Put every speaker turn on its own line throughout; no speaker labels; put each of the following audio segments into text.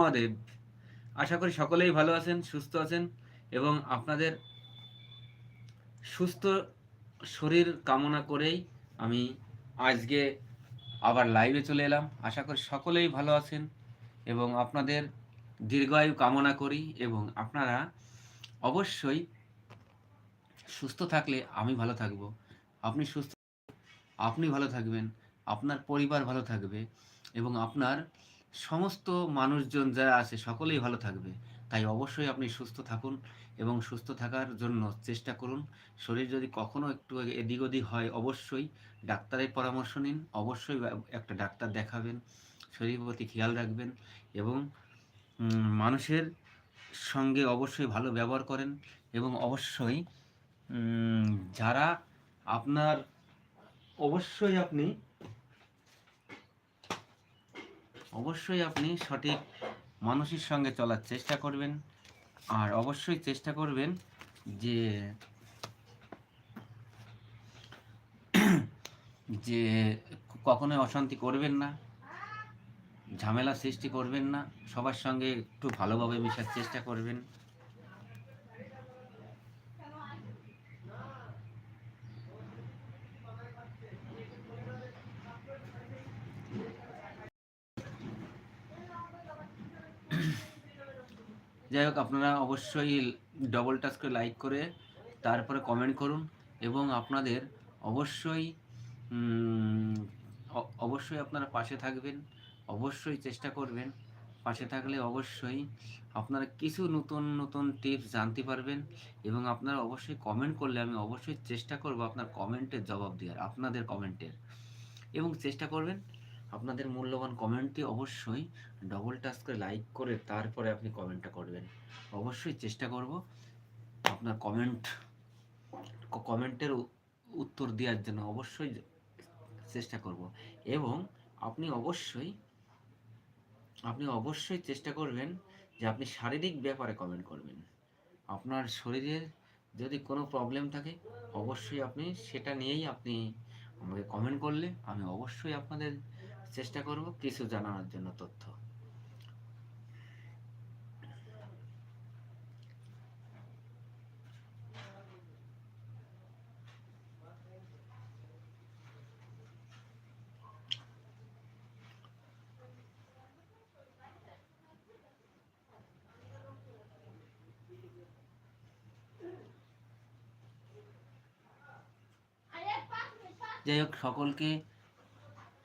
মহাদেব। আশা করি সকলেই ভালো আছেন, সুস্থ আছেন এবং আপনাদের সুস্থ শরীর কামনা করেই আমি আজকে আবার লাইভে চলে এলাম। আশা করি সকলেই ভালো আছেন এবং আপনাদের দীর্ঘায়ু কামনা করি এবং আপনারা অবশ্যই সুস্থ থাকলে আমি ভালো থাকব। আপনি সুস্থ, আপনি ভালো থাকবেন, আপনার পরিবার ভালো থাকবে এবং আপনার সমস্ত মানুষজন যারা আছে সকলেই ভালো থাকবে। তাই অবশ্যই আপনি সুস্থ থাকুন এবং সুস্থ থাকার জন্য চেষ্টা করুন। শরীর যদি কখনো একটু এদিক ওদিক হয়, অবশ্যই ডাক্তারের পরামর্শ নিন। অবশ্যই একটা ডাক্তার দেখাবেন, শরীরের প্রতি খেয়াল রাখবেন এবং মানুষের সঙ্গে অবশ্যই ভালো ব্যবহার করেন এবং অবশ্যই যারা আপনার, অবশ্যই আপনি অবশ্যই আপনি সঠিক মানুষের সঙ্গে চলার চেষ্টা করবেন। আর অবশ্যই চেষ্টা করবেন যে যে কখনোই অশান্তি করবেন না, ঝামেলা সৃষ্টি করবেন না, সবার সঙ্গে একটু ভালোভাবে মেশার চেষ্টা করবেন। যাই হোক, আপনারা অবশ্যই ডবল টাচ করে লাইক করে তারপরে কমেন্ট করুন এবং আপনাদের অবশ্যই অবশ্যই আপনারা পাশে থাকবেন, অবশ্যই চেষ্টা করবেন, পাশে থাকলে অবশ্যই আপনারা কিছু নতুন নতুন টিপস জানতে পারবেন এবং আপনারা অবশ্যই কমেন্ট করলে আমি অবশ্যই চেষ্টা করব আপনার কমেন্টের জবাব দেওয়ার, আপনাদের কমেন্টের এবং চেষ্টা করবেন আপনাদের মূল্যবান কমেন্টটি অবশ্যই ডবল টাচ করে লাইক করে তারপরে আপনি কমেন্টটা করবেন। অবশ্যই চেষ্টা করব আপনার কমেন্ট কমেন্টের উত্তর দেওয়ার জন্য অবশ্যই চেষ্টা করব। এবং আপনি অবশ্যই আপনি অবশ্যই চেষ্টা করবেন যে আপনি শারীরিক ব্যাপারে কমেন্ট করবেন। আপনার শরীরের যদি কোনো প্রবলেম থাকে, অবশ্যই আপনি সেটা নিয়েই আপনি আমাকে কমেন্ট করলে আমি অবশ্যই আপনাদের চেষ্টা করব কিছু জানানোর জন্য তথ্য। যাই হোক সকলকে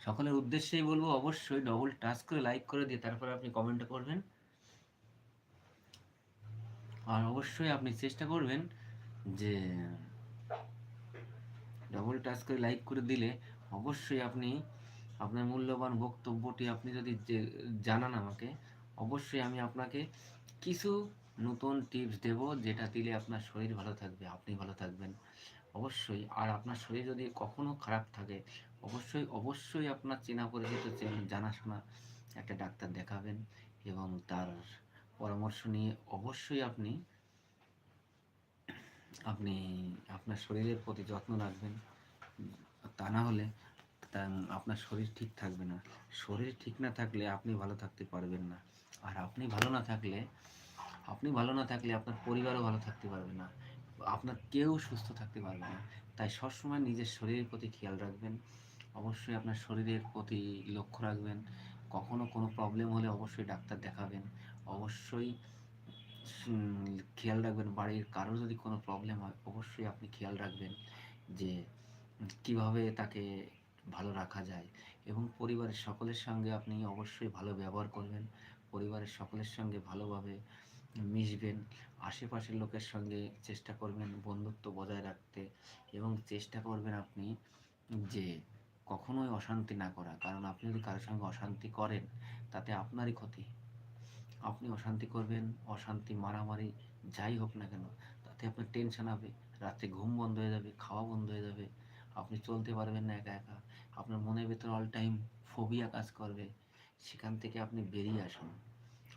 সকলের উদ্দেশ্যেই বলব অবশ্যই ডবল টাচ করে লাইক করে দিয়ে তারপরে আপনি কমেন্ট করবেন। আর অবশ্যই আপনি চেষ্টা করবেন যে ডবল টাচ করে লাইক করে দিলে অবশ্যই আপনি আপনার মূল্যবান বক্তব্যটি আপনি যদি জানান আমাকে, অবশ্যই আমি আপনাকে কিছু নতুন টিপস দেব যেটা দিলে আপনার শরীর ভালো থাকবে, আপনি ভালো থাকবেন। অবশ্যই। আর আপনার শরীর যদি কখনো খারাপ থাকে, অবশ্যই অবশ্যই আপনার চেনা পরিচিত জানাশোনা একটা ডাক্তার দেখাবেন এবং তার পরামর্শ নিয়ে অবশ্যই আপনি আপনি আপনার শরীরের প্রতি যত্ন রাখবেন। তা না হলে আপনার শরীর ঠিক থাকবে না। শরীর ঠিক না থাকলে আপনি ভালো থাকতে পারবেন না। আর আপনি ভালো না থাকলে, আপনি ভালো না থাকলে আপনার পরিবারও ভালো থাকতে পারবে না। আপনার কেউ সুস্থ থাকতে পারবে না। তাই সবসময় নিজের শরীরের প্রতি খেয়াল রাখবেন। অবশ্যই আপনার শরীরের প্রতি লক্ষ্য রাখবেন। কখনো কোনো প্রবলেম হলে অবশ্যই ডাক্তার দেখাবেন। অবশ্যই খেয়াল রাখবেন বাড়ির কারোর যদি কোনো প্রবলেম হয়, অবশ্যই আপনি খেয়াল রাখবেন যে, কীভাবে তাকে ভালো রাখা যায়। এবং পরিবারের সকলের সঙ্গে আপনি অবশ্যই ভালো ব্যবহার করবেন। পরিবারের সকলের সঙ্গে ভালোভাবে মিশবেন। আশেপাশের লোকের সঙ্গে চেষ্টা করবেন বন্ধুত্ব বজায় রাখতে এবং চেষ্টা করবেন আপনি যে কখনোই অশান্তি না করা। কারণ আপনি যদি কারোর সঙ্গে অশান্তি করেন, তাতে আপনারই ক্ষতি। আপনি অশান্তি করবেন, অশান্তি, মারামারি, যাই হোক না কেন, তাতে আপনার টেনশন হবে। রাত্রে ঘুম বন্ধ হয়ে যাবে, খাওয়া বন্ধ হয়ে যাবে, আপনি চলতে পারবেন না একা একা, আপনার মনের ভেতর অল টাইম ফোবিয়া কাজ করবে। সেখান থেকে আপনি বেরিয়ে আসুন।